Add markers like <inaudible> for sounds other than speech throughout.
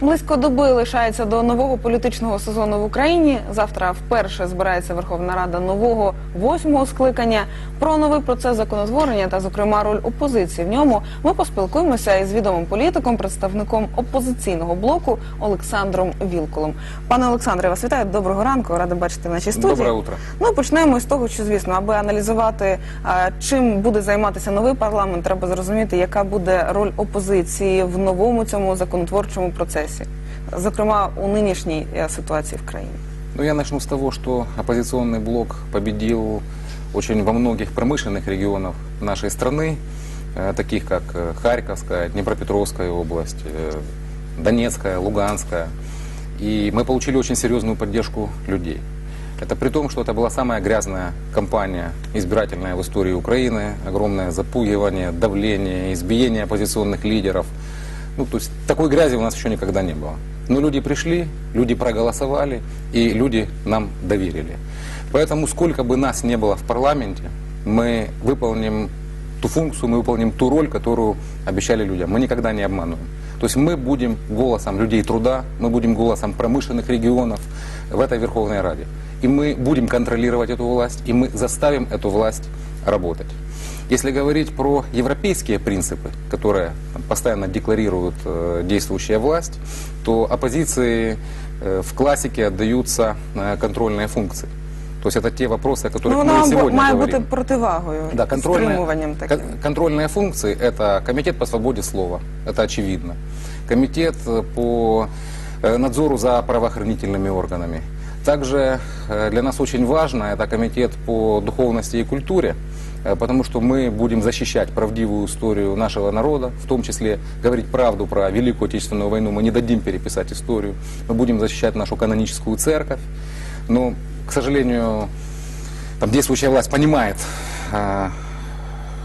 Близько доби лишається до нового політичного сезону в Україні. Завтра вперше збирається Верховна Рада нового восьмого скликання. Про новий процес законотворення та, зокрема, роль опозиції в ньому ми поспілкуємося із відомим політиком, представником опозиційного блоку Олександром Вілколом. Пане Олександре, вас вітаю. Доброго ранку. Рада бачити в нашій студії. Доброе утро. Ну почнемо з того, що звісно, аби аналізувати, чим буде займатися новий парламент, треба зрозуміти, яка буде роль опозиції в новому цьому законотворчому процесі, зокрема у нинішній е, ситуації в країні. Ну, я начну с того, что оппозиционный блок победил очень во многих промышленных регионах нашей страны, э, таких как э, Харьковская, Днепропетровская область, э, Донецкая, Луганская. И мы получили очень серьезную поддержку людей. Это при том, что это была самая грязная кампания избирательная в истории Украины, огромное запугивание, давление, избиение оппозиционных лидеров. Ну, то есть такой грязи у нас еще никогда не было. Но люди пришли, люди проголосовали, и люди нам доверили. Поэтому сколько бы нас не было в парламенте, мы выполним ту функцию, мы выполним ту роль, которую обещали людям. Мы никогда не обманываем. То есть мы будем голосом людей труда, мы будем голосом промышленных регионов в этой Верховной Раде. И мы будем контролировать эту власть, и мы заставим эту власть работать. Если говорить про европейские принципы, которые постоянно декларирует э, действующая власть, то оппозиции э, в классике отдаются э, контрольные функции. То есть это те вопросы, о которых Ну, мы сегодня має говорим. бути противагою, Да, стримуванням таким. кон- контрольные функции – это комитет по свободе слова, это очевидно. Комитет по надзору за правоохранительными органами. Также для нас очень важно – это комитет по духовности и культуре, потому что мы будем защищать правдивую историю нашего народа, в том числе говорить правду про Великую Отечественную войну. Мы не дадим переписать историю. Мы будем защищать нашу каноническую церковь. Но, к сожалению, там действующая власть понимает, а,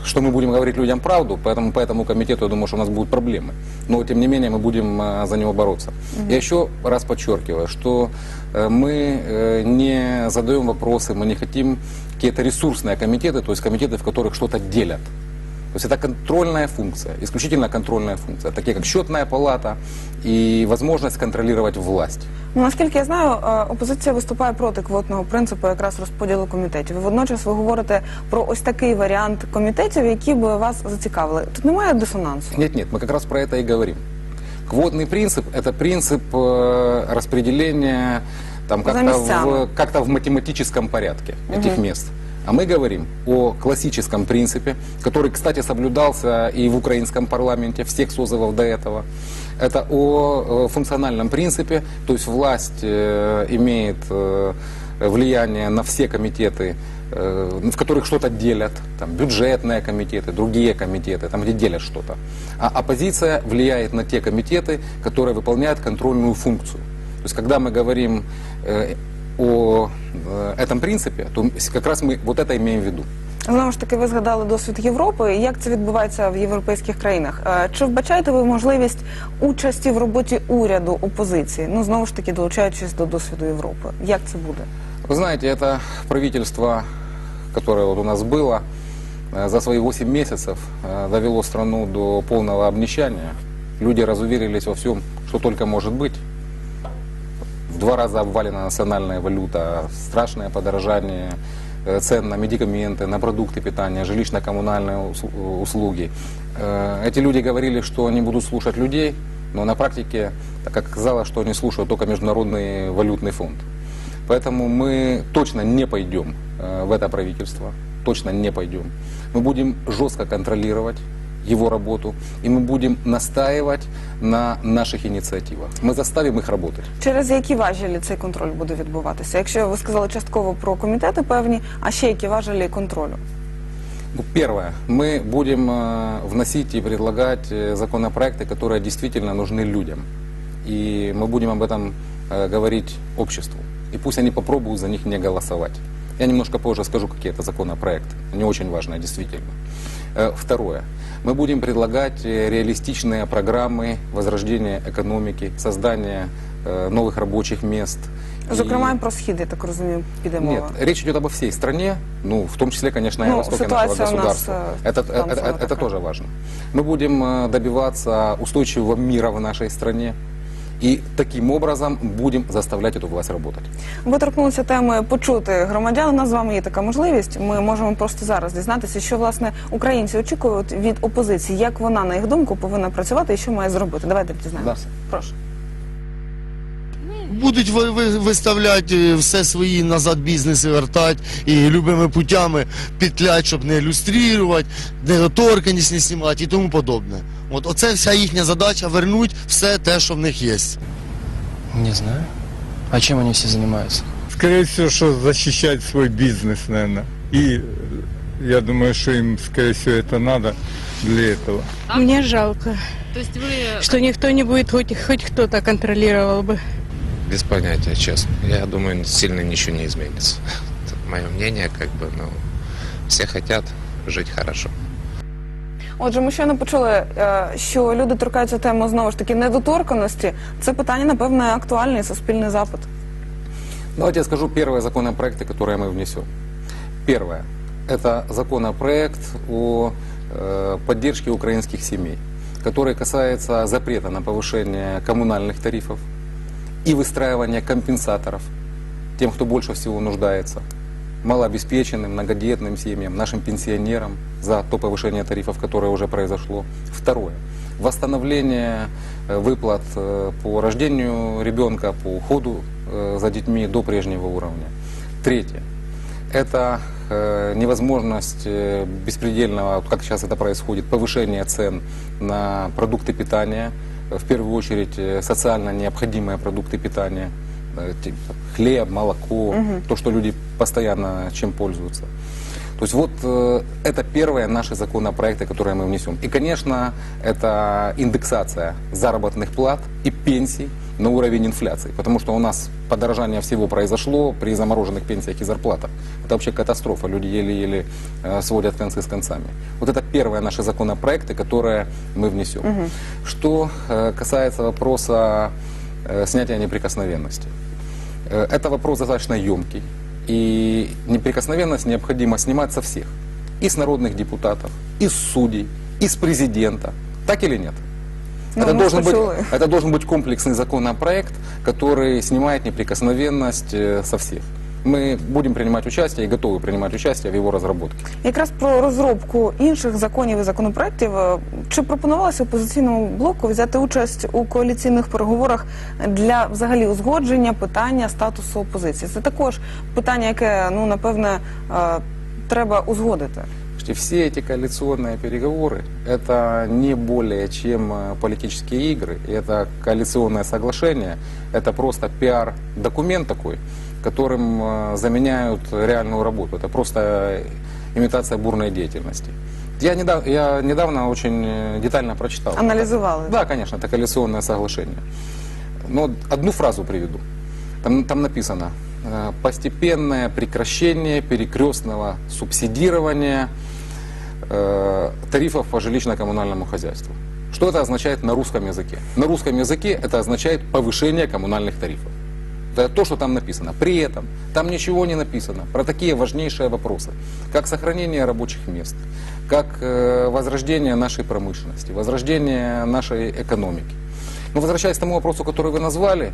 что мы будем говорить людям правду, поэтому по этому комитету я думаю, что у нас будут проблемы. Но тем не менее мы будем а, за него бороться. Я еще раз подчеркиваю, что э, мы э, не задаем вопросы, мы не хотим какие-то ресурсные комитеты, то есть комитеты, в которых что-то делят. То есть это контрольная функция, исключительно контрольная функция, такие как счетная палата и возможность контролировать власть. Ну, наскільки я знаю, е, опозиція виступає проти квотного принципу якраз розподілу комітетів. І водночас ви говорите про ось такий варіант комітетів, які би вас зацікавили. Тут немає дисонансу. Нет, нет, мы как раз про это и говорим. Квотный принцип – это принцип э, распределения там, За как-то, местами. в, как-то в математическом порядке этих мест. А мы говорим о классическом принципе, который, кстати, соблюдался и в украинском парламенте, всех созывов до этого. Это о э, функциональном принципе, то есть власть э, имеет э, влияние на все комитеты, в которых что-то делят, там, бюджетные комитеты, другие комитеты, там, где делят что-то. А оппозиция влияет на те комитеты, которые выполняют контрольную функцию. То есть, когда мы говорим о э, этом принципе, то как раз мы вот это имеем в виду. Знову ж таки, ви згадали досвід Європи. Як це відбувається в європейських країнах? Е, Чи вбачаєте ви можливість участі в роботі уряду опозиції? Ну знову ж таки, долучаючись до досвіду Європи. Як це буде? Вы знаете, это правительство, которое вот у нас было, э, за свои 8 месяцев э, довело страну до полного обнищания. Люди разуверились во всем, что только может быть. Два раза обвалена национальная валюта, страшное подорожание э, цен на медикаменты, на продукты питания, жилищно-коммунальные ус- услуги. Э, Эти люди говорили, что они будут слушать людей, но на практике так оказалось, что они слушают только Международный валютный фонд. Поэтому мы точно не пойдем э, в это правительство, точно не пойдем. Мы будем жестко контролировать его работу, и мы будем настаивать на наших инициативах. Мы заставим их работать. Через які важелі цей контроль буде відбуватися? Якщо ви сказали частково про комітети певні, а ще які важелі контролю? Ну, Первое. Мы будем э, вносить и предлагать э, законопроекты, которые действительно нужны людям. И мы будем об этом э, говорить обществу. И пусть они попробуют за них не голосовать. Я немножко позже скажу, какие это законопроекты. Они очень важные, действительно. Э, Второе. Мы будем предлагать э, реалистичные программы возрождения экономики, создания э, новых рабочих мест. И- Зокрема, і про схід, я так розумію, піде Нет, мова. речь идет обо всей стране, ну, в том числе, конечно, и Ну, о востоке нашего ситуация у нас, государства. э, это, там это, сама это- это такая. тоже важно. Мы будем э, добиваться устойчивого мира в нашей стране. И таким образом будем заставлять эту власть работать. Ви торкнулися теми почути громадян. У нас з вами є така можливість. Ми можемо просто зараз дізнатися, що власне українці очікують від опозиції, як вона на їх думку повинна працювати і що має зробити. Давайте дізнаємося. Прошу. Будуть ви- ви- виставляти е, все свої назад бізнеси вертати і любими путями петлять, щоб не ілюструвати, недоторканість не знімати і тому подобне. От оце вся їхня задача вернуть все те, що в них є. Не знаю. А чем они все занимаются? Скорее всего, что защищать свой бизнес, наверное. И я думаю, что им, скорее всего, это надо для этого. Мне жалко, То есть вы что никто не будет, хоть, хоть кто-то контролировал бы. Без понятия, честно. Я думаю, сильно ничего не изменится. <laughs> Это мое мнение, как бы, ну, все хотят жить хорошо. Отже, ми щойно почули, що люди торкаються теми знову ж таки недоторканості. Це питання, напевне, актуальний суспільний запит. Давайте я скажу первые законопроекты, которые мы внесем. Первое. Это законопроект о э, поддержке украинских семей, который касается запрета на повышение коммунальных тарифов и выстраивания компенсаторов тем, кто больше всего нуждается, малообеспеченным, многодетным семьям, нашим пенсионерам за то повышение тарифов, которое уже произошло. Второе. Восстановление э, выплат э, по рождению ребенка, по уходу э, за детьми до прежнего уровня. Третье. Это невозможность беспредельного, как сейчас это происходит, повышения цен на продукты питания, в первую очередь социально необходимые продукты питания, типа хлеб, молоко, то, что люди постоянно чем пользуются. То есть вот э, это первые наши законопроекты, которые мы внесем. И, конечно, это индексация заработных плат и пенсий на уровень инфляции. Потому что у нас подорожание всего произошло при замороженных пенсиях и зарплатах. Это вообще катастрофа. Люди еле-еле э, сводят концы с концами. Вот это первые наши законопроекты, которые мы внесем. Что э, касается вопроса э, снятия неприкосновенности. Э, Это вопрос достаточно емкий. И неприкосновенность необходимо снимать со всех. И с народных депутатов, и с судей, и с президента. Так или нет? Ну, это, мы должен быть, это должен быть комплексный законопроект, который снимает неприкосновенность э, со всех. Мы будем принимать участие и готовы принимать участие в его разработке. Якраз про розробку інших законів і законопроєктів. е, Чи пропонувалося опозиційному блоку взяти участь у коаліційних переговорах для взагалі узгодження питання статусу опозиції? Це також питання, яке ну напевне е, треба узгодити. Слушайте, все эти коалиционные переговоры – это не более чем э, политические игры, и это коалиционное соглашение, это просто пиар-документ такой, которым э, заменяют реальную работу. Это просто имитация бурной деятельности. Я недавно, я недавно очень э, детально прочитал. Анализовал, Да, конечно, это коалиционное соглашение. Но одну фразу приведу. Там, там написано э, постепенное прекращение перекрестного субсидирования э, тарифов по жилищно-коммунальному хозяйству. Что это означает на русском языке? На русском языке это означает повышение коммунальных тарифов. То, что там написано. При этом там ничего не написано про такие важнейшие вопросы, как сохранение рабочих мест, как э, возрождение нашей промышленности, возрождение нашей экономики. Но возвращаясь к тому вопросу, который вы назвали,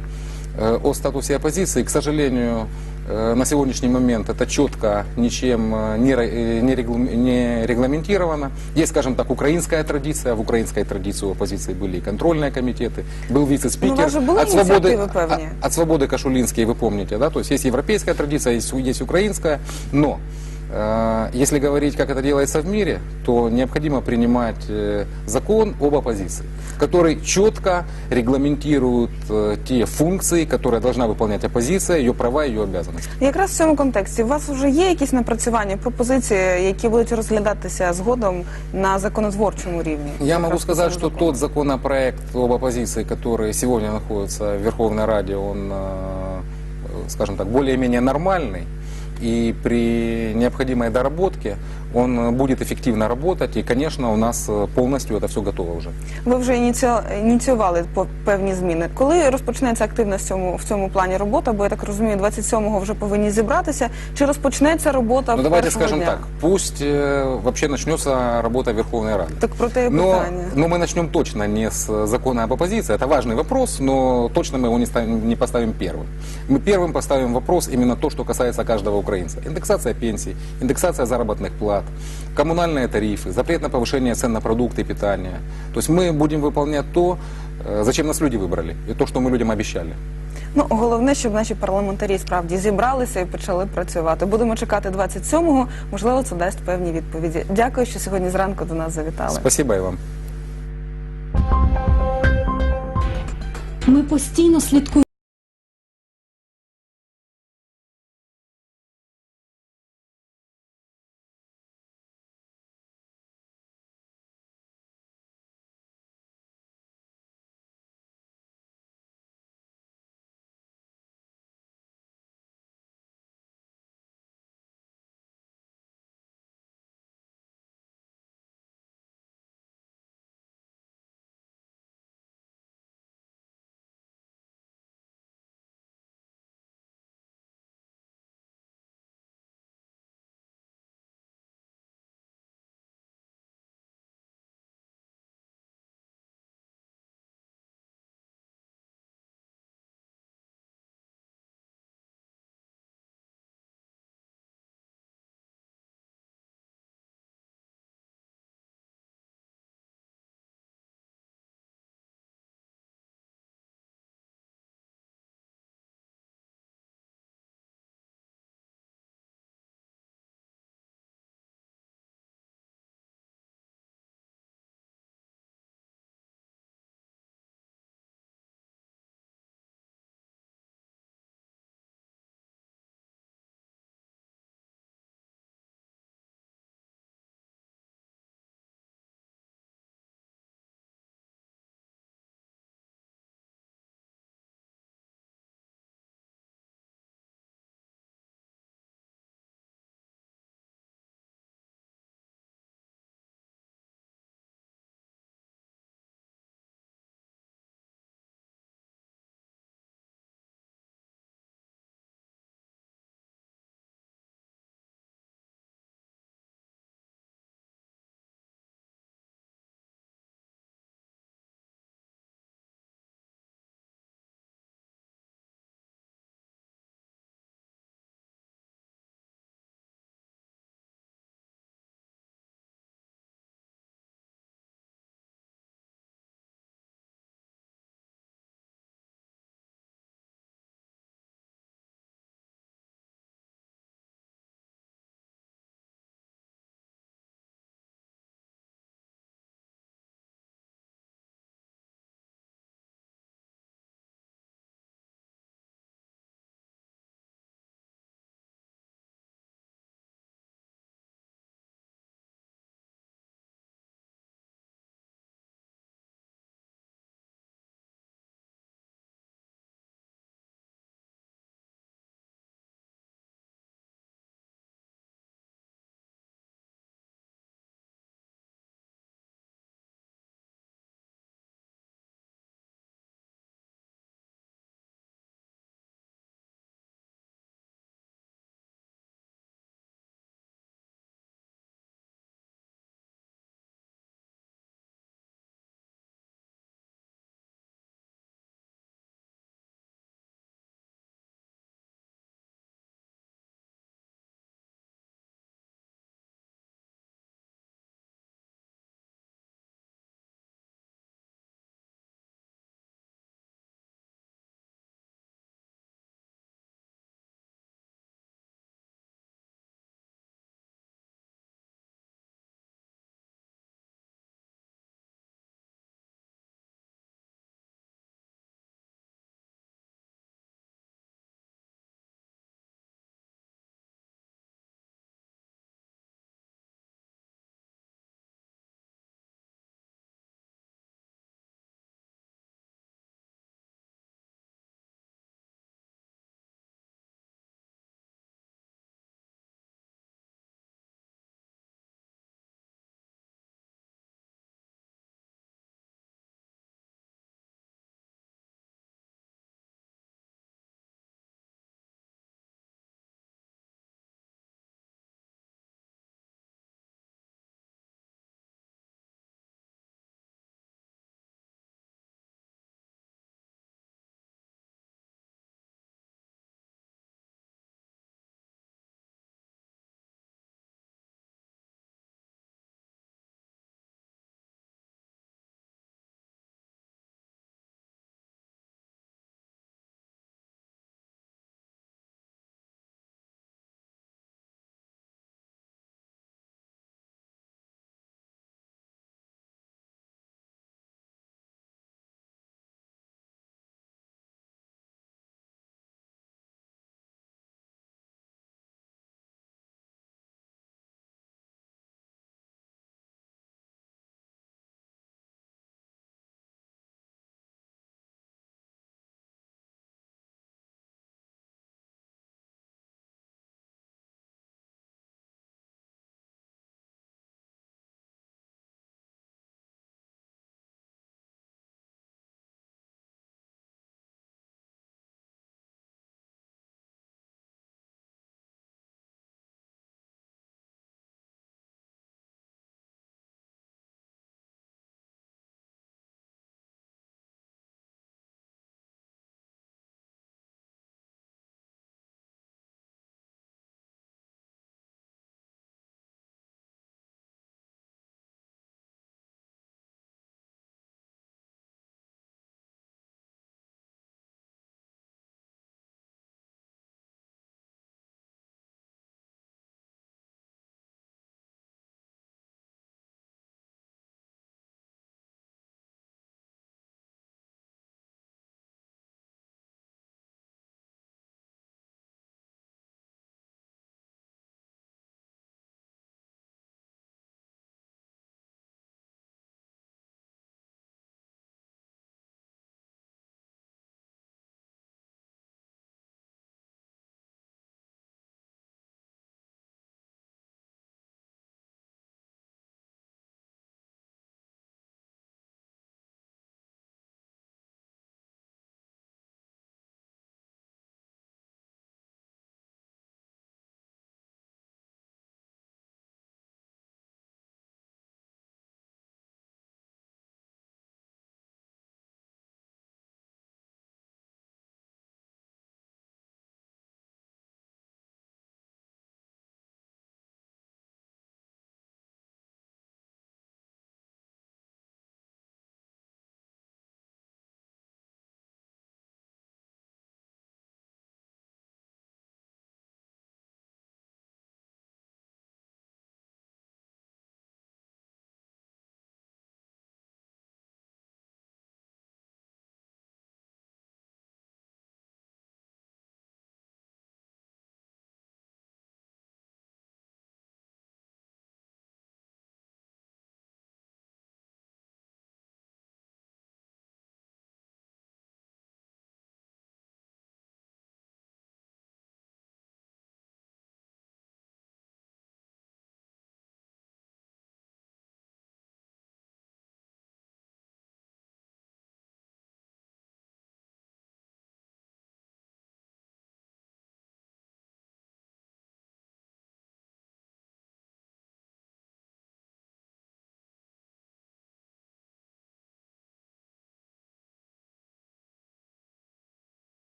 о статусе оппозиции, к сожалению, э, на сегодняшний момент это четко ничем э, не, ре- э, не реглам- не регламентировано. Есть, скажем так, украинская традиция. В украинской традиции у оппозиции были и контрольные комитеты, был Ну, вице-спикер. были от, свободы, певні? от- от свободы Кашулинский, вы помните, да? То есть есть европейская традиция, есть, есть украинская, но э, если говорить, как это делается в мире, то необходимо принимать э, закон об оппозиции, который четко регламентирует э, те функции, которые должна выполнять оппозиция, ее права и ее обязанности. Якраз в цьому контексті у вас вже є якісь напрацювання, пропозиції, які будуть розглядатися згодом на законотворчому рівні? Я Якраз могу по сказать, цьому что закону. тот законопроект об оппозиции, который сегодня находится в Верховной Раде, он, э, скажем так, более-менее нормальный. И при необходимой доработке он э, будет эффективно работать, и, конечно, у нас э, полностью это все готово уже. Ви вже ініціо- ініціювали по- певні зміни. Коли розпочнеться активна в цьому в цьому плані робота? Бо я так розумію, 27-го вже повинні зібратися. Чи розпочнеться робота Ну, давайте першого скажем дня? так, пусть э, вообще начнется работа Верховной Рады. Так про те і Но, питання. но мы начнем точно не с закона об оппозиции. Это важный вопрос, но точно мы его не, ставим, не поставим первым. Мы первым поставим вопрос именно то, что касается каждого украинца. Индексация пенсий, индексация заработных плат, коммунальные тарифы, запрет на повышение цен на продукты питания. То есть мы будем выполнять то, э, зачем нас люди выбрали, и то, что мы людям обещали. Ну головне, щоб наші парламентарі справді зібралися і почали працювати. Будемо чекати 27-го. Можливо, це дасть певні відповіді. Дякую, що сьогодні зранку до нас завітали. Спасибо и вам. Ми постійно слідкуємо.